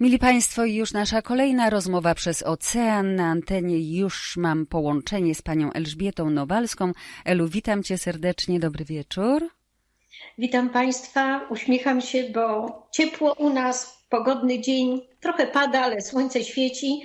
Mili Państwo, już nasza kolejna rozmowa przez ocean. Na antenie już mam połączenie z panią Elżbietą Nowalską. Elu, witam cię serdecznie, dobry wieczór. Witam Państwa, uśmiecham się, bo ciepło u nas, pogodny dzień, trochę pada, ale słońce świeci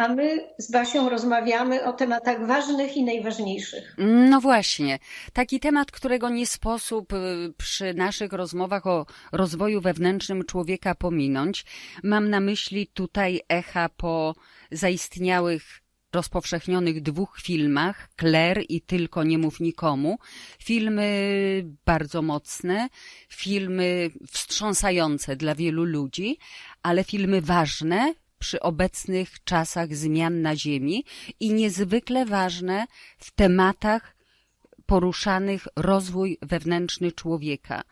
a my z Basią rozmawiamy o tematach ważnych i najważniejszych. No właśnie, taki temat, którego nie sposób y, przy naszych rozmowach o rozwoju wewnętrznym człowieka pominąć. Mam na myśli tutaj echa po zaistniałych rozpowszechnionych dwóch filmach, Claire i Tylko nie mów nikomu. Filmy bardzo mocne, filmy wstrząsające dla wielu ludzi, ale filmy ważne, przy obecnych czasach zmian na Ziemi i niezwykle ważne w tematach poruszanych rozwój wewnętrzny człowieka.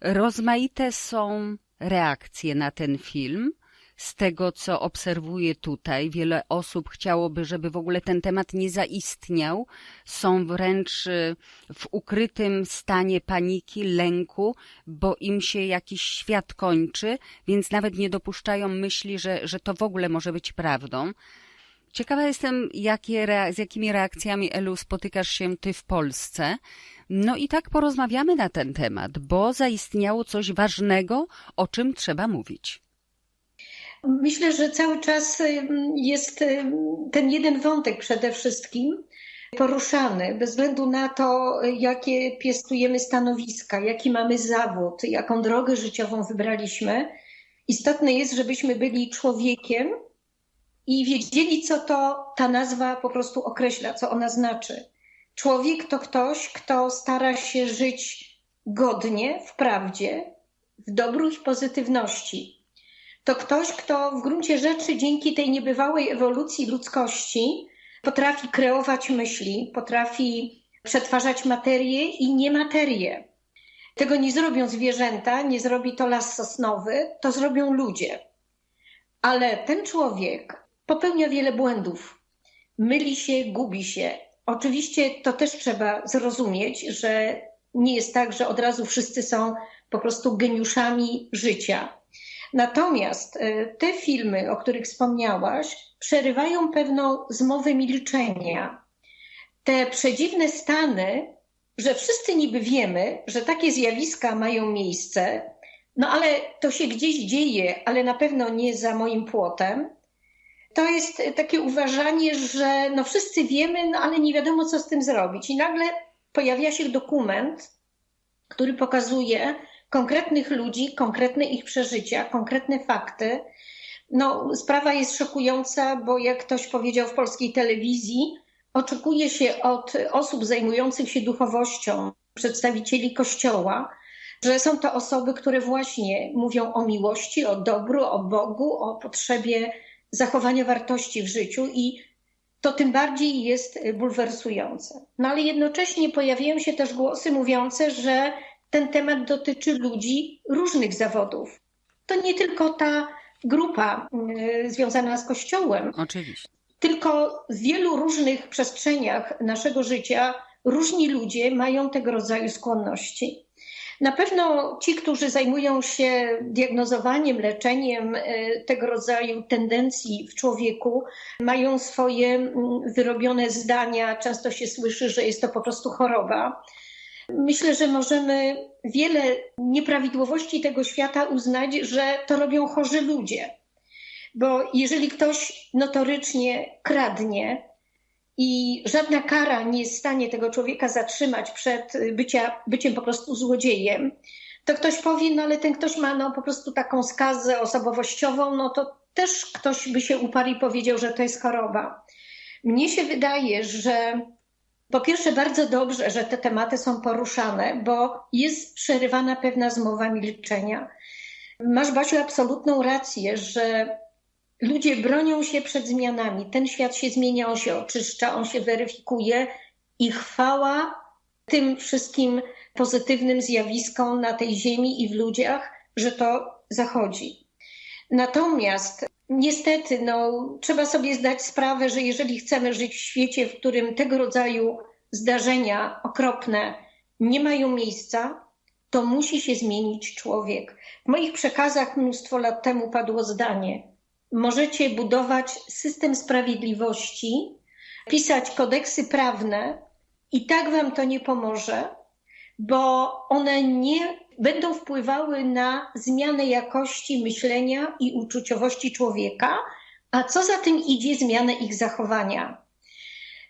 Rozmaite są reakcje na ten film z tego, co obserwuję tutaj, wiele osób chciałoby, żeby w ogóle ten temat nie zaistniał. Są wręcz y, w ukrytym stanie paniki, lęku, bo im się jakiś świat kończy, więc nawet nie dopuszczają myśli, że, że to w ogóle może być prawdą. Ciekawa jestem, jakie, z jakimi reakcjami, Elu, spotykasz się ty w Polsce. No i tak porozmawiamy na ten temat, bo zaistniało coś ważnego, o czym trzeba mówić. Myślę, że cały czas jest ten jeden wątek przede wszystkim poruszany, bez względu na to, jakie piestujemy stanowiska, jaki mamy zawód, jaką drogę życiową wybraliśmy. Istotne jest, żebyśmy byli człowiekiem i wiedzieli, co to ta nazwa po prostu określa, co ona znaczy. Człowiek to ktoś, kto stara się żyć godnie, w prawdzie, w dobru i pozytywności to ktoś, kto w gruncie rzeczy dzięki tej niebywałej ewolucji ludzkości potrafi kreować myśli, potrafi przetwarzać materię i niematerię. Tego nie zrobią zwierzęta, nie zrobi to las sosnowy, to zrobią ludzie. Ale ten człowiek popełnia wiele błędów, myli się, gubi się. Oczywiście to też trzeba zrozumieć, że nie jest tak, że od razu wszyscy są po prostu geniuszami życia. Natomiast e, te filmy, o których wspomniałaś, przerywają pewną zmowę milczenia. Te przedziwne stany, że wszyscy niby wiemy, że takie zjawiska mają miejsce, no ale to się gdzieś dzieje, ale na pewno nie za moim płotem. To jest takie uważanie, że no wszyscy wiemy, no ale nie wiadomo, co z tym zrobić. I nagle pojawia się dokument, który pokazuje, konkretnych ludzi, konkretne ich przeżycia, konkretne fakty. No, sprawa jest szokująca, bo jak ktoś powiedział w polskiej telewizji, oczekuje się od osób zajmujących się duchowością, przedstawicieli Kościoła, że są to osoby, które właśnie mówią o miłości, o dobru, o Bogu, o potrzebie zachowania wartości w życiu i to tym bardziej jest bulwersujące. No ale jednocześnie pojawiają się też głosy mówiące, że ten temat dotyczy ludzi różnych zawodów. To nie tylko ta grupa y, związana z Kościołem. Oczywiście. Tylko w wielu różnych przestrzeniach naszego życia różni ludzie mają tego rodzaju skłonności. Na pewno ci, którzy zajmują się diagnozowaniem, leczeniem y, tego rodzaju tendencji w człowieku, mają swoje mm, wyrobione zdania. Często się słyszy, że jest to po prostu choroba. Myślę, że możemy wiele nieprawidłowości tego świata uznać, że to robią chorzy ludzie. Bo jeżeli ktoś notorycznie kradnie i żadna kara nie jest w stanie tego człowieka zatrzymać przed bycia, byciem po prostu złodziejem, to ktoś powie, no ale ten ktoś ma no, po prostu taką skazę osobowościową, no to też ktoś by się uparł i powiedział, że to jest choroba. Mnie się wydaje, że po pierwsze, bardzo dobrze, że te tematy są poruszane, bo jest przerywana pewna zmowa milczenia. Masz, Basiu, absolutną rację, że ludzie bronią się przed zmianami. Ten świat się zmienia, on się oczyszcza, on się weryfikuje i chwała tym wszystkim pozytywnym zjawiskom na tej ziemi i w ludziach, że to zachodzi. Natomiast Niestety, no, trzeba sobie zdać sprawę, że jeżeli chcemy żyć w świecie, w którym tego rodzaju zdarzenia okropne nie mają miejsca, to musi się zmienić człowiek. W moich przekazach mnóstwo lat temu padło zdanie: możecie budować system sprawiedliwości, pisać kodeksy prawne, i tak wam to nie pomoże, bo one nie będą wpływały na zmianę jakości myślenia i uczuciowości człowieka, a co za tym idzie, zmianę ich zachowania.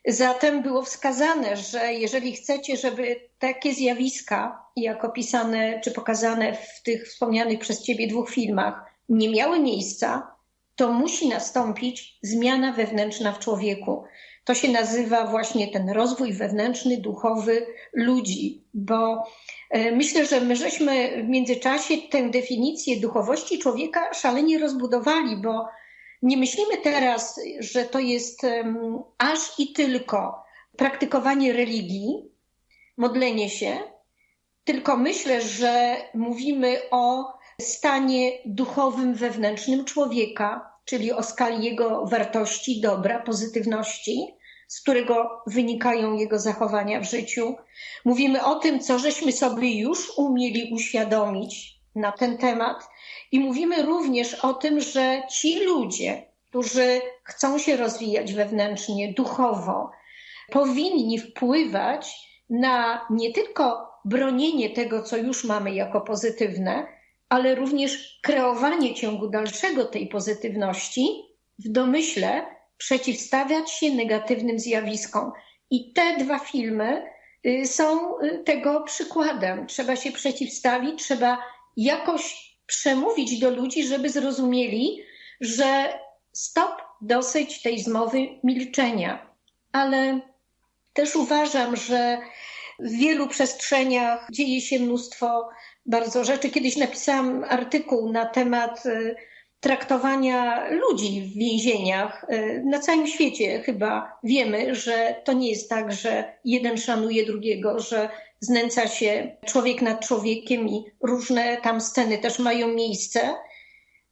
Zatem było wskazane, że jeżeli chcecie, żeby takie zjawiska, jak opisane czy pokazane w tych wspomnianych przez Ciebie dwóch filmach, nie miały miejsca, to musi nastąpić zmiana wewnętrzna w człowieku. To się nazywa właśnie ten rozwój wewnętrzny, duchowy ludzi, bo e, myślę, że my żeśmy w międzyczasie tę definicję duchowości człowieka szalenie rozbudowali, bo nie myślimy teraz, że to jest aż i tylko praktykowanie religii, modlenie się, tylko myślę, że mówimy o stanie duchowym, wewnętrznym człowieka, czyli o skali jego wartości, dobra, pozytywności, z którego wynikają jego zachowania w życiu. Mówimy o tym, co żeśmy sobie już umieli uświadomić na ten temat i mówimy również o tym, że ci ludzie, którzy chcą się rozwijać wewnętrznie, duchowo, powinni wpływać na nie tylko bronienie tego, co już mamy jako pozytywne, ale również kreowanie ciągu dalszego tej pozytywności w domyśle przeciwstawiać się negatywnym zjawiskom. I te dwa filmy y, są y, tego przykładem. Trzeba się przeciwstawić, trzeba jakoś przemówić do ludzi, żeby zrozumieli, że stop, dosyć tej zmowy milczenia. Ale też uważam, że w wielu przestrzeniach dzieje się mnóstwo bardzo rzeczy. Kiedyś napisałam artykuł na temat y, traktowania ludzi w więzieniach. Y, na całym świecie chyba wiemy, że to nie jest tak, że jeden szanuje drugiego, że znęca się człowiek nad człowiekiem i różne tam sceny też mają miejsce.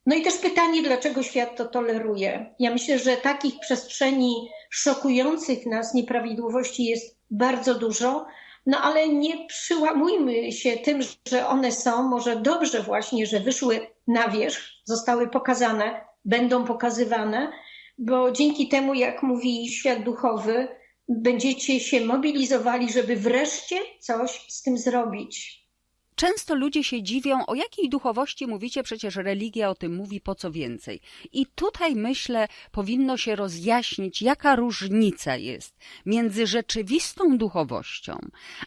No i też pytanie, dlaczego świat to toleruje. Ja myślę, że takich przestrzeni szokujących nas nieprawidłowości jest bardzo dużo, no ale nie przyłamujmy się tym, że one są. Może dobrze właśnie, że wyszły na wierzch, zostały pokazane, będą pokazywane, bo dzięki temu, jak mówi świat duchowy, będziecie się mobilizowali, żeby wreszcie coś z tym zrobić. Często ludzie się dziwią, o jakiej duchowości mówicie, przecież religia o tym mówi, po co więcej. I tutaj myślę, powinno się rozjaśnić, jaka różnica jest między rzeczywistą duchowością,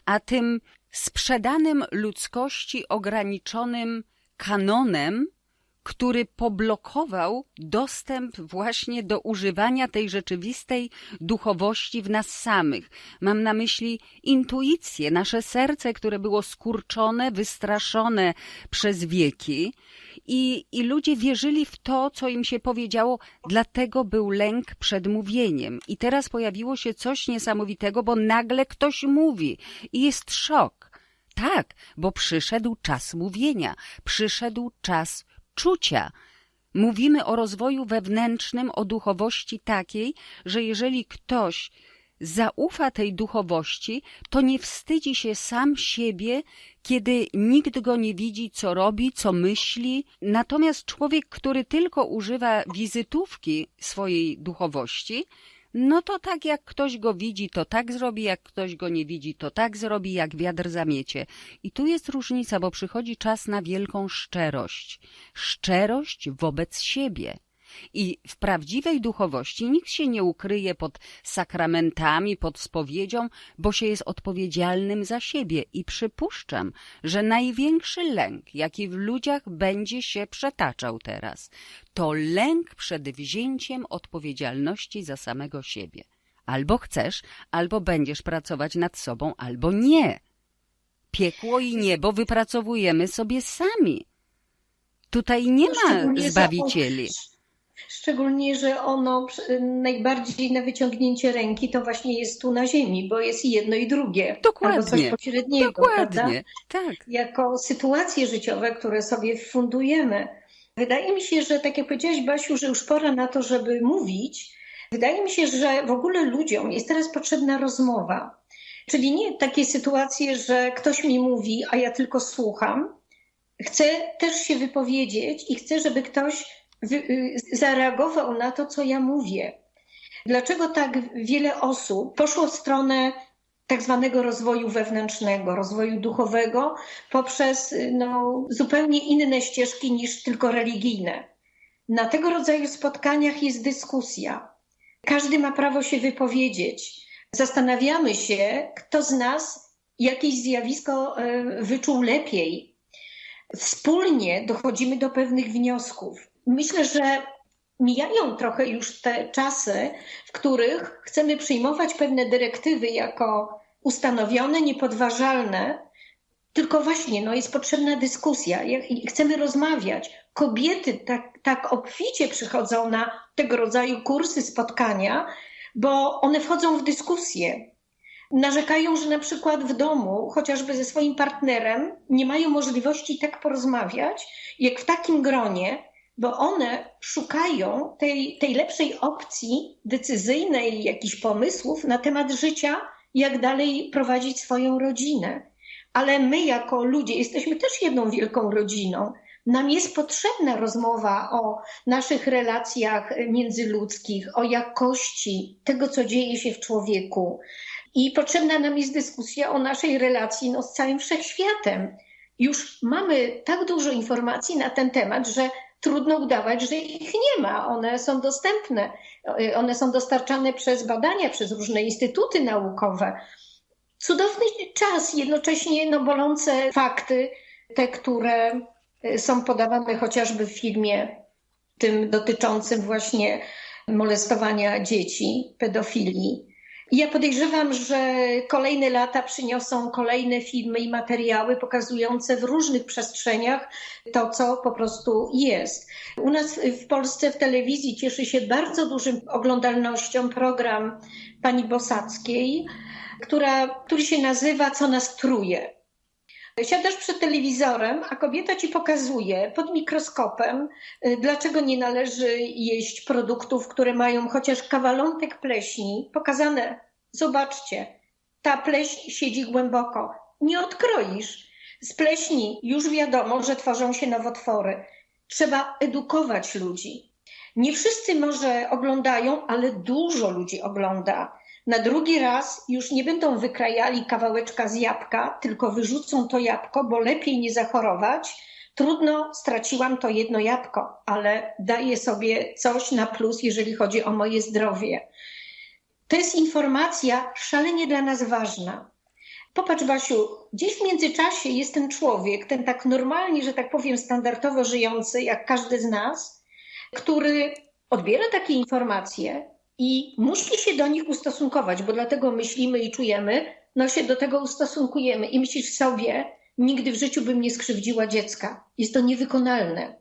a tym sprzedanym ludzkości ograniczonym kanonem, który poblokował dostęp właśnie do używania tej rzeczywistej duchowości w nas samych. Mam na myśli intuicję, nasze serce, które było skurczone, wystraszone przez wieki. I, I ludzie wierzyli w to, co im się powiedziało, dlatego był lęk przed mówieniem. I teraz pojawiło się coś niesamowitego, bo nagle ktoś mówi i jest szok. Tak, bo przyszedł czas mówienia, przyszedł czas czucia. Mówimy o rozwoju wewnętrznym, o duchowości takiej, że jeżeli ktoś zaufa tej duchowości, to nie wstydzi się sam siebie, kiedy nikt go nie widzi, co robi, co myśli. Natomiast człowiek, który tylko używa wizytówki swojej duchowości, no to tak jak ktoś go widzi, to tak zrobi, jak ktoś go nie widzi, to tak zrobi, jak wiatr zamiecie. I tu jest różnica, bo przychodzi czas na wielką szczerość. Szczerość wobec siebie. I w prawdziwej duchowości nikt się nie ukryje pod sakramentami, pod spowiedzią, bo się jest odpowiedzialnym za siebie. I przypuszczam, że największy lęk, jaki w ludziach będzie się przetaczał teraz, to lęk przed wzięciem odpowiedzialności za samego siebie. Albo chcesz, albo będziesz pracować nad sobą, albo nie. Piekło i niebo wypracowujemy sobie sami. Tutaj nie ma zbawicieli. Szczególnie, że ono najbardziej na wyciągnięcie ręki to właśnie jest tu na ziemi, bo jest i jedno i drugie. Dokładnie. Albo coś pośredniego. Dokładnie. Prawda? Tak. Jako sytuacje życiowe, które sobie fundujemy. Wydaje mi się, że tak jak powiedziałaś Basiu, że już pora na to, żeby mówić. Wydaje mi się, że w ogóle ludziom jest teraz potrzebna rozmowa. Czyli nie takie sytuacje, że ktoś mi mówi, a ja tylko słucham. Chcę też się wypowiedzieć i chcę, żeby ktoś y, zareagował na to, co ja mówię. Dlaczego tak wiele osób poszło w stronę tak zwanego rozwoju wewnętrznego, rozwoju duchowego poprzez no, zupełnie inne ścieżki niż tylko religijne? Na tego rodzaju spotkaniach jest dyskusja. Każdy ma prawo się wypowiedzieć. Zastanawiamy się, kto z nas jakieś zjawisko e, wyczuł lepiej. Wspólnie dochodzimy do pewnych wniosków. Myślę, że mijają trochę już te czasy, w których chcemy przyjmować pewne dyrektywy jako ustanowione, niepodważalne, tylko właśnie no, jest potrzebna dyskusja i chcemy rozmawiać. Kobiety tak, tak obficie przychodzą na tego rodzaju kursy, spotkania, bo one wchodzą w dyskusję. Narzekają, że na przykład w domu, chociażby ze swoim partnerem, nie mają możliwości tak porozmawiać, jak w takim gronie, bo one szukają tej, tej lepszej opcji decyzyjnej, jakichś pomysłów na temat życia, jak dalej prowadzić swoją rodzinę. Ale my, jako ludzie, jesteśmy też jedną wielką rodziną. Nam jest potrzebna rozmowa o naszych relacjach międzyludzkich, o jakości tego, co dzieje się w człowieku. I potrzebna nam jest dyskusja o naszej relacji no, z całym wszechświatem. Już mamy tak dużo informacji na ten temat, że trudno udawać, że ich nie ma. One są dostępne, one są dostarczane przez badania, przez różne instytuty naukowe. Cudowny czas, jednocześnie no, bolące fakty, te, które są podawane chociażby w filmie tym dotyczącym właśnie molestowania dzieci, pedofilii. Ja podejrzewam, że kolejne lata przyniosą kolejne filmy i materiały pokazujące w różnych przestrzeniach to, co po prostu jest. U nas w Polsce w telewizji cieszy się bardzo dużym oglądalnością program pani Bosackiej, która, który się nazywa Co nas truje. Siadasz przed telewizorem, a kobieta ci pokazuje pod mikroskopem, y, dlaczego nie należy jeść produktów, które mają chociaż kawalątek pleśni. Pokazane, zobaczcie, ta pleśń siedzi głęboko. Nie odkroisz. Z pleśni już wiadomo, że tworzą się nowotwory. Trzeba edukować ludzi. Nie wszyscy może oglądają, ale dużo ludzi ogląda. Na drugi raz już nie będą wykrajali kawałeczka z jabłka, tylko wyrzucą to jabłko, bo lepiej nie zachorować. Trudno, straciłam to jedno jabłko, ale daję sobie coś na plus, jeżeli chodzi o moje zdrowie. To jest informacja szalenie dla nas ważna. Popatrz, Basiu, gdzieś w międzyczasie jest ten człowiek, ten tak normalnie, że tak powiem, standardowo żyjący, jak każdy z nas, który odbiera takie informacje, i musi się do nich ustosunkować, bo dlatego myślimy i czujemy, no się do tego ustosunkujemy i myślisz sobie, nigdy w życiu bym nie skrzywdziła dziecka. Jest to niewykonalne.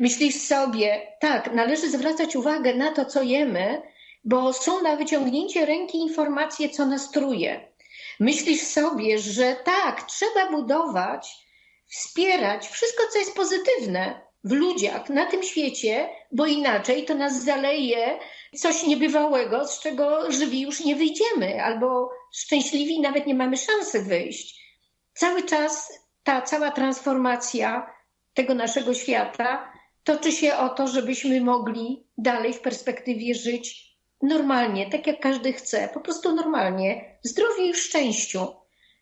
Myślisz sobie, tak, należy zwracać uwagę na to, co jemy, bo są na wyciągnięcie ręki informacje, co nas truje. Myślisz sobie, że tak, trzeba budować, wspierać wszystko, co jest pozytywne w ludziach na tym świecie, bo inaczej to nas zaleje coś niebywałego, z czego żywi już nie wyjdziemy, albo szczęśliwi nawet nie mamy szansy wyjść. Cały czas ta cała transformacja tego naszego świata toczy się o to, żebyśmy mogli dalej w perspektywie żyć normalnie, tak jak każdy chce, po prostu normalnie, w zdrowiu i w szczęściu.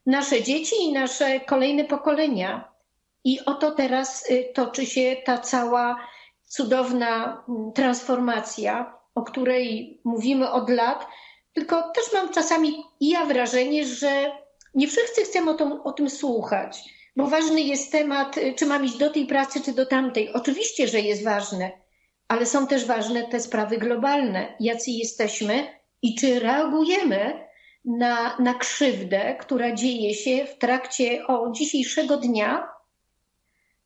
Nasze dzieci i nasze kolejne pokolenia. I oto teraz y, toczy się ta cała cudowna mm, transformacja, o której mówimy od lat, tylko też mam czasami i ja wrażenie, że nie wszyscy chcemy o, to, o tym słuchać, bo ważny jest temat, czy mam iść do tej pracy, czy do tamtej. Oczywiście, że jest ważne, ale są też ważne te sprawy globalne, jacy jesteśmy i czy reagujemy na, na krzywdę, która dzieje się w trakcie o dzisiejszego dnia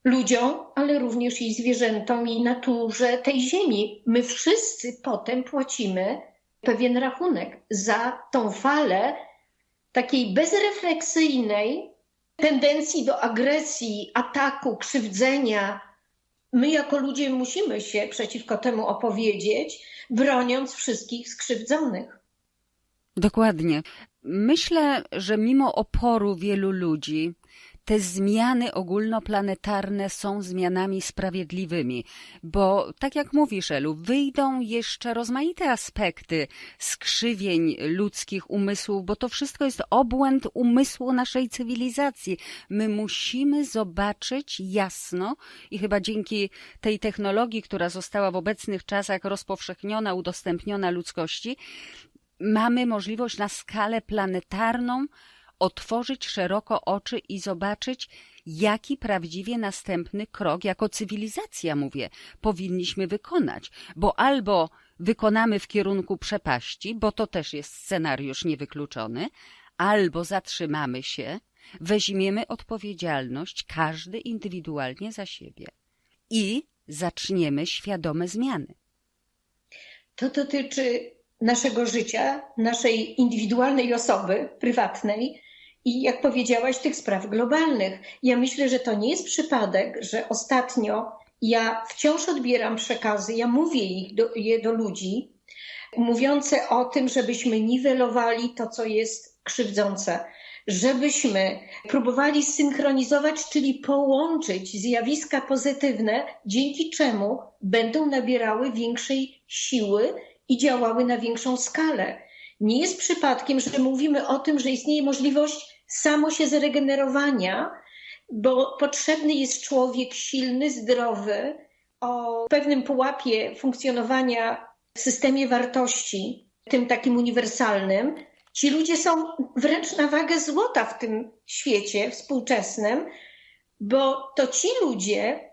ludziom, ale również i zwierzętom i naturze tej ziemi. My wszyscy potem płacimy pewien rachunek za tą falę takiej bezrefleksyjnej tendencji do agresji, ataku, krzywdzenia. My jako ludzie musimy się przeciwko temu opowiedzieć, broniąc wszystkich skrzywdzonych. Dokładnie. Myślę, że mimo oporu wielu ludzi, te zmiany ogólnoplanetarne są zmianami sprawiedliwymi, bo tak jak mówisz, Elu, wyjdą jeszcze rozmaite aspekty skrzywień ludzkich umysłów, bo to wszystko jest obłęd umysłu naszej cywilizacji. My musimy zobaczyć jasno i chyba dzięki tej technologii, która została w obecnych czasach rozpowszechniona, udostępniona ludzkości, mamy możliwość na skalę planetarną otworzyć szeroko oczy i zobaczyć, jaki prawdziwie następny krok, jako cywilizacja mówię, powinniśmy wykonać. Bo albo wykonamy w kierunku przepaści, bo to też jest scenariusz niewykluczony, albo zatrzymamy się, weźmiemy odpowiedzialność, każdy indywidualnie za siebie i zaczniemy świadome zmiany. To dotyczy naszego życia, naszej indywidualnej osoby, prywatnej i, jak powiedziałaś, tych spraw globalnych. Ja myślę, że to nie jest przypadek, że ostatnio ja wciąż odbieram przekazy, ja mówię do, je do ludzi, mówiące o tym, żebyśmy niwelowali to, co jest krzywdzące, żebyśmy próbowali synchronizować, czyli połączyć zjawiska pozytywne, dzięki czemu będą nabierały większej siły i działały na większą skalę. Nie jest przypadkiem, że mówimy o tym, że istnieje możliwość samo się zregenerowania, bo potrzebny jest człowiek silny, zdrowy, o pewnym pułapie funkcjonowania w systemie wartości, tym takim uniwersalnym. Ci ludzie są wręcz na wagę złota w tym świecie współczesnym, bo to ci ludzie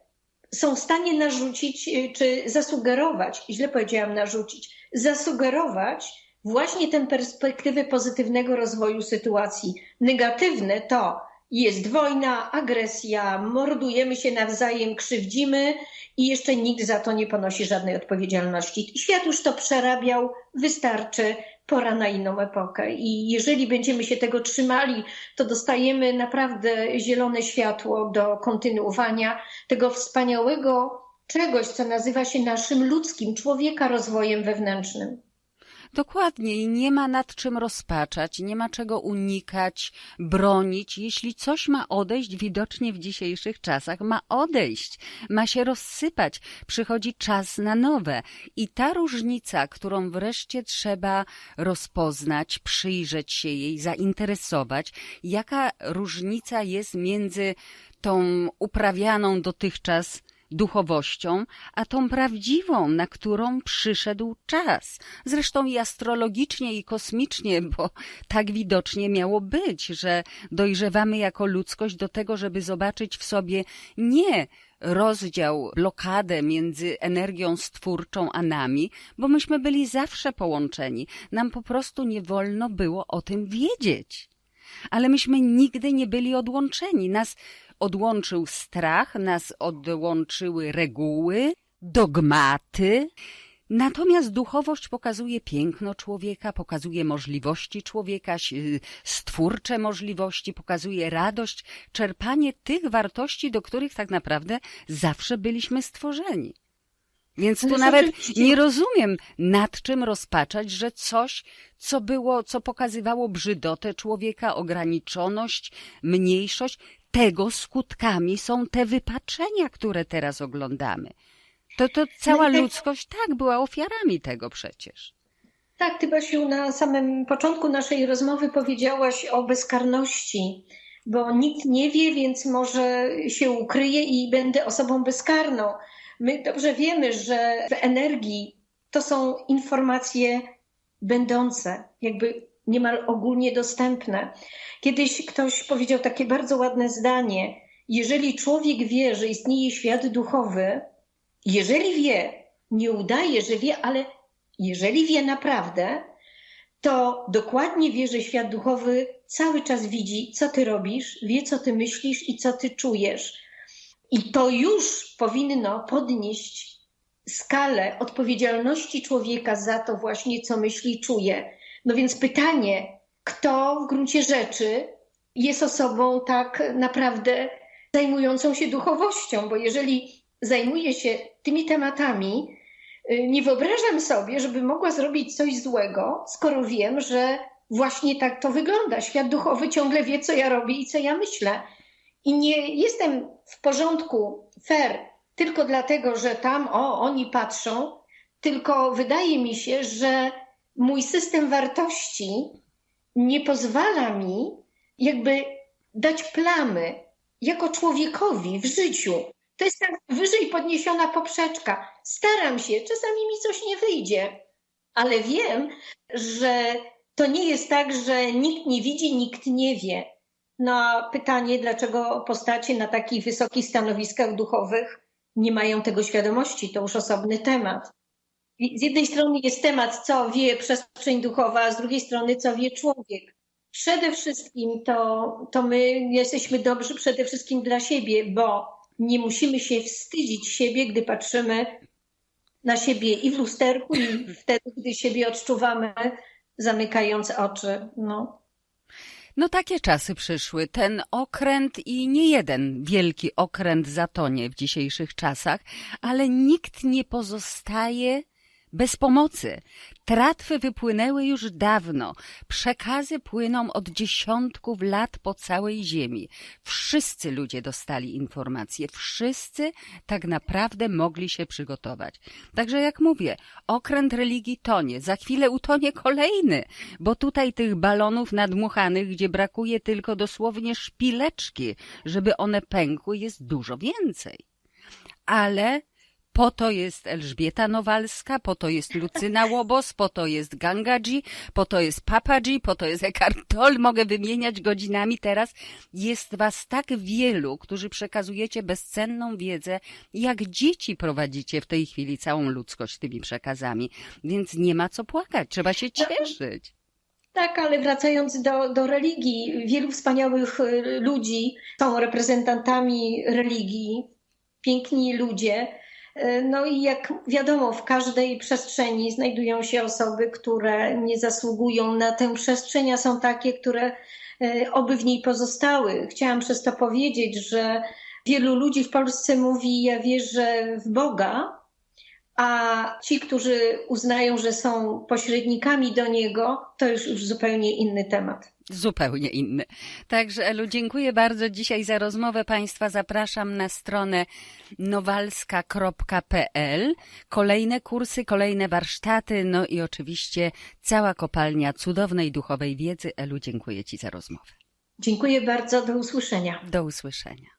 są w stanie narzucić czy zasugerować, źle powiedziałam narzucić, zasugerować właśnie tę perspektywę pozytywnego rozwoju sytuacji. Negatywne to jest wojna, agresja, mordujemy się nawzajem, krzywdzimy i jeszcze nikt za to nie ponosi żadnej odpowiedzialności. Świat już to przerabiał, wystarczy, pora na inną epokę. I jeżeli będziemy się tego trzymali, to dostajemy naprawdę zielone światło do kontynuowania tego wspaniałego czegoś, co nazywa się naszym ludzkim, człowieka rozwojem wewnętrznym. Dokładnie i nie ma nad czym rozpaczać, nie ma czego unikać, bronić. Jeśli coś ma odejść, widocznie w dzisiejszych czasach ma odejść, ma się rozsypać, przychodzi czas na nowe. I ta różnica, którą wreszcie trzeba rozpoznać, przyjrzeć się jej, zainteresować, jaka różnica jest między tą uprawianą dotychczas duchowością, a tą prawdziwą, na którą przyszedł czas. Zresztą i astrologicznie, i kosmicznie, bo tak widocznie miało być, że dojrzewamy jako ludzkość do tego, żeby zobaczyć w sobie nie rozdział, blokadę między energią stwórczą a nami, bo myśmy byli zawsze połączeni. Nam po prostu nie wolno było o tym wiedzieć. Ale myśmy nigdy nie byli odłączeni. Nas odłączył strach, nas odłączyły reguły, dogmaty. Natomiast duchowość pokazuje piękno człowieka, pokazuje możliwości człowieka, stwórcze możliwości, pokazuje radość, czerpanie tych wartości, do których tak naprawdę zawsze byliśmy stworzeni. Więc tu nawet nie rozumiem, nad czym rozpaczać, że coś, co było, co pokazywało brzydotę człowieka, ograniczoność, mniejszość, tego skutkami są te wypaczenia, które teraz oglądamy. To, to cała no ludzkość tak była ofiarami tego przecież. Tak, ty Basiu, na samym początku naszej rozmowy powiedziałaś o bezkarności, bo nikt nie wie, więc może się ukryje i będę osobą bezkarną. My dobrze wiemy, że w energii to są informacje będące, jakby niemal ogólnie dostępne. Kiedyś ktoś powiedział takie bardzo ładne zdanie: Jeżeli człowiek wie, że istnieje świat duchowy, jeżeli wie, nie udaje, że wie, ale jeżeli wie naprawdę, to dokładnie wie, że świat duchowy cały czas widzi, co ty robisz, wie, co ty myślisz i co ty czujesz. I to już powinno podnieść skalę odpowiedzialności człowieka za to właśnie, co myśli czuje. No więc pytanie, kto w gruncie rzeczy jest osobą tak naprawdę zajmującą się duchowością, bo jeżeli zajmuje się tymi tematami, y, nie wyobrażam sobie, żeby mogła zrobić coś złego, skoro wiem, że właśnie tak to wygląda. Świat duchowy ciągle wie, co ja robię i co ja myślę. I nie jestem w porządku, fair, tylko dlatego, że tam, o, oni patrzą, tylko wydaje mi się, że mój system wartości nie pozwala mi jakby dać plamy jako człowiekowi w życiu. To jest tak wyżej podniesiona poprzeczka. Staram się, czasami mi coś nie wyjdzie, ale wiem, że to nie jest tak, że nikt nie widzi, nikt nie wie. No a pytanie, dlaczego postacie na takich wysokich stanowiskach duchowych nie mają tego świadomości, to już osobny temat. Z jednej strony jest temat, co wie przestrzeń duchowa, a z drugiej strony, co wie człowiek. Przede wszystkim to, to my jesteśmy dobrzy przede wszystkim dla siebie, bo nie musimy się wstydzić siebie, gdy patrzymy na siebie i w lusterku, i wtedy, gdy siebie odczuwamy, zamykając oczy. No. No takie czasy przyszły. Ten okręt i nie jeden wielki okręt zatonie w dzisiejszych czasach, ale nikt nie pozostaje bez pomocy. Tratwy wypłynęły już dawno. Przekazy płyną od dziesiątków lat po całej ziemi. Wszyscy ludzie dostali informacje. Wszyscy tak naprawdę mogli się przygotować. Także jak mówię, okręt religii tonie. Za chwilę utonie kolejny, bo tutaj tych balonów nadmuchanych, gdzie brakuje tylko dosłownie szpileczki, żeby one pękły, jest dużo więcej. Ale po to jest Elżbieta Nowalska, po to jest Lucyna Łobos, po to jest Gangadzi, po to jest Papadzi, po to jest Eckhart Tolle. Mogę wymieniać godzinami teraz. Jest was tak wielu, którzy przekazujecie bezcenną wiedzę, jak dzieci prowadzicie w tej chwili całą ludzkość tymi przekazami. Więc nie ma co płakać, trzeba się cieszyć. Tak, ale wracając do, do religii, wielu wspaniałych y, ludzi są reprezentantami religii, piękni ludzie. Y, No i jak wiadomo, w każdej przestrzeni znajdują się osoby, które nie zasługują na tę przestrzeń, a są takie, które y, oby w niej pozostały. Chciałam przez to powiedzieć, że wielu ludzi w Polsce mówi: Ja wierzę w Boga, a ci, którzy uznają, że są pośrednikami do niego, to już, już zupełnie inny temat. Zupełnie inny. Także Elu, dziękuję bardzo dzisiaj za rozmowę. Państwa zapraszam na stronę nowalska.pl. Kolejne kursy, kolejne warsztaty, no i oczywiście cała kopalnia cudownej duchowej wiedzy. Elu, dziękuję Ci za rozmowę. Dziękuję bardzo, do usłyszenia. Do usłyszenia.